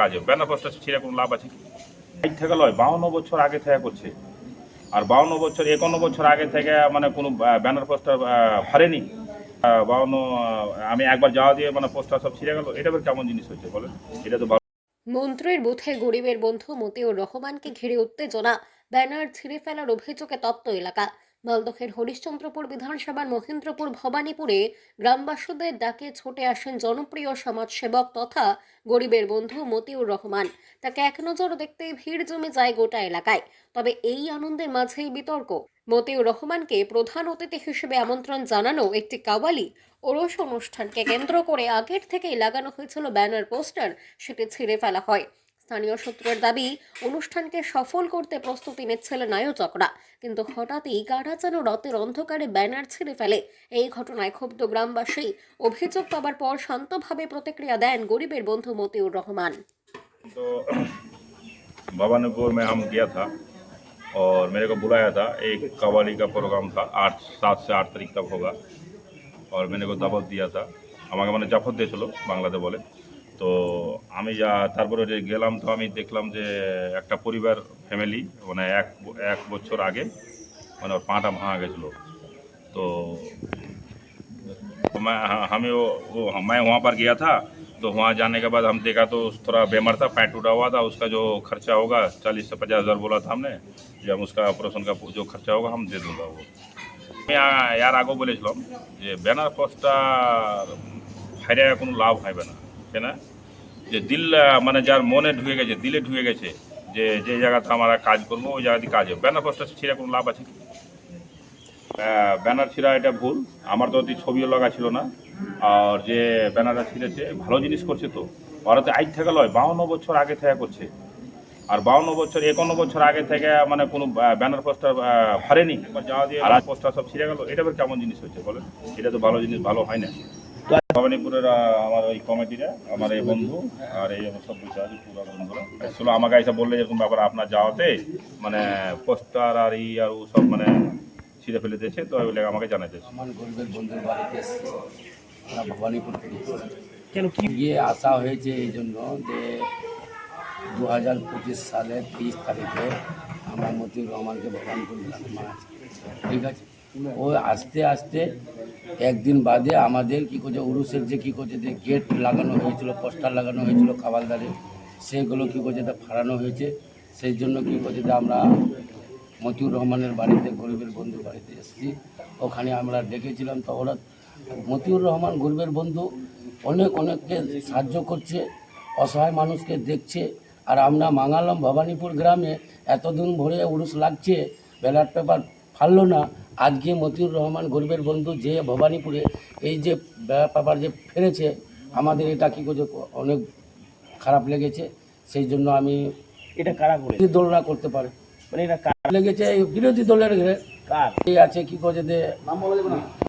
কাজে banner poster ছিঁড়ে কোনো লাভ আছে কি? থেকে লয়, বাউন্ন বছর আগে থেকে করছে। আর বাউন্ন বছর, একান্ন বছর আগে থেকে মানে কোনো ব্যানার পোস্টার ফারেনি বাউন্ন আমি একবার যাওয়া দিয়ে মানে পোস্টার সব ছিঁড়ে গেল। এটা কেমন জিনিস হচ্ছে বলেন? এটা তো মন্ত্রীর বুথে গরিবের বন্ধু মতিউর রহমানকে ঘিরে উত্তেজনা। ব্যানার ছিঁড়ে ফেলার অভিযোগে তপ্ত এলাকা। মালদহের হরিশ্চন্দ্রপুর বিধানসভার মহেন্দ্রপুর ভবানীপুরে গ্রামবাসীদের ডাকে ছুটে আসেন জনপ্রিয় সমাজসেবক তথা গরিবের বন্ধু মতিউর রহমান। তাকে এক নজর দেখতেই ভিড় জমে যায় গোটা এলাকায়। তবে এই আনন্দের মাঝেই বিতর্ক। মতিউর রহমানকে প্রধান অতিথি হিসেবে আমন্ত্রণ জানানো একটি কাওয়ালি ওরস অনুষ্ঠানকে কেন্দ্র করে আগের থেকেই লাগানো হয়েছিল ব্যানার, পোস্টার, সেটি ছিঁড়ে ফেলা হয়। স্থানীয় সূত্রের দাবি অনুষ্ঠানকে সফল করতে প্রস্তুতি নিচ্ছিলেন আয়োজকরা কিন্তু হঠাৎই কারা যেন রতের অন্ধকারে ব্যানার ছিঁড়ে ফেলে এই ঘটনায় ক্ষুব্ধ গ্রামবাসী অভিযোগ পাবার পর শান্তভাবে প্রতিক্রিয়া দেন গরিবের বন্ধু মতিউর রহমান तो भवानीपुर में हम गया था और मेरे को बुलाया था एक कवाली का प्रोग्राम था आठ सात से आठ तारीख तक होगा और मैंने को দাবত দিয়া था আমাকে মানে জাফর দিয়েছিল বাংলাতে বলে তো আমি যা তারপরে যে গেলাম তো আমি দেখলাম যে একটা পরিবার ফ্যামিলি মানে এক ব- এক বছর আগে মানে ওর পাটা ভাঙা গেছিলো তো तो मैं हाँ, हमें वो, वो मैं वहाँ पर गया था तो वहाँ जाने के बाद हम देखा तो थोड़ा बीमार था पैंट टूटा हुआ था उसका जो खर्चा होगा चालीस से पचास हज़ार बोला था हमने যে उसका ऑपरेशन का जो खर्चा होगा हम दे दूंगा वो আমি আ- এর আগেও বলেছিলাম যে ব্যানার পোস্টার হাইরে কোনো লাভ হবে না কেন? যে দিল মানে যার মনে ঢুকে গেছে দিলে ঢুকে গেছে যে যে জায়গাতে আমরা কাজ করব ওই জায়গাতে কাজ হবে। ব্যানার পোস্টার ছিঁড়ে কোনো লাভ আছে কি? ব্যানার ছিঁড়া এটা ভুল। আমার তো অতি ছবিও লাগা ছিল না। আর যে ব্যানারটা ছিঁড়েছে ভালো জিনিস করছে তো। ওরা তো আজ থেকে লয় বাউন্ন বছর আগে থেকে করছে। আর বাউন্ন বছর একান্ন বছর আগে থেকে মানে কোনো ব্যানার পোস্টার ফারেনি যাওয়া দিয়ে আর পোস্টার সব ছিঁড়ে গেল। এটা কেমন জিনিস হচ্ছে বলেন? এটা তো ভালো জিনিস ভালো হয় না। ভবানীপুরের আমার ওই কমিটিরা আমার এই বন্ধু আর এই সব আছে পুরো বন্ধুরা। আসলে আমাকে এসে বললে এরকম ব্যাপার আপনার যাওয়াতে মানে পোস্টার আর ই আর ও সব মানে ছিঁড়ে ফেলে দিয়েছে তো ওই লেগে আমাকে জানাইছে আমার গরিবের বন্ধুর বাড়িতে ভবানীপুর থেকে কেন কি? গিয়ে আসা হয়েছে এই জন্য যে দু হাজার পঁচিশ সালের তেইশ তারিখে আমার মতিউর রহমানকে ভবানীপুর গ্রামে মারা ঠিক আছে? ও আস্তে আস্তে একদিন বাদে আমাদের কী করছে, উরুসের যে কী করছে, যে গেট লাগানো হয়েছিল পোস্টার লাগানো হয়েছিল খাবারদারে সেগুলো কী করছে, যে ফাড়ানো হয়েছে। সেই জন্য কী করছে, যে আমরা মতিউর রহমানের বাড়িতে, গরিবের বন্ধু বাড়িতে এসেছি। ওখানে আমরা ডেকেছিলাম তো ওরা মতিউর রহমান গরিবের বন্ধু, অনেক অনেককে সাহায্য করছে, অসহায় মানুষকে দেখছে। আর আমরা মাঙালাম ভবানীপুর গ্রামে এতদিন ভরে উরুস লাগছে ব্যালট পেপার ফাললো না। আজকে মতিউর রহমান গরিবের বন্ধু যে ভবানীপুরে এই যে ব্যাপার যে ফেরেছে আমাদের এটা কী করছে অনেক খারাপ লেগেছে সেই জন্য আমি এটা কারা করে? বিরোধী দল না করতে পারে। মানে এটা কার? লেগেছে এই বিরোধী দলের ঘরে। কার? আছে কি করছে যে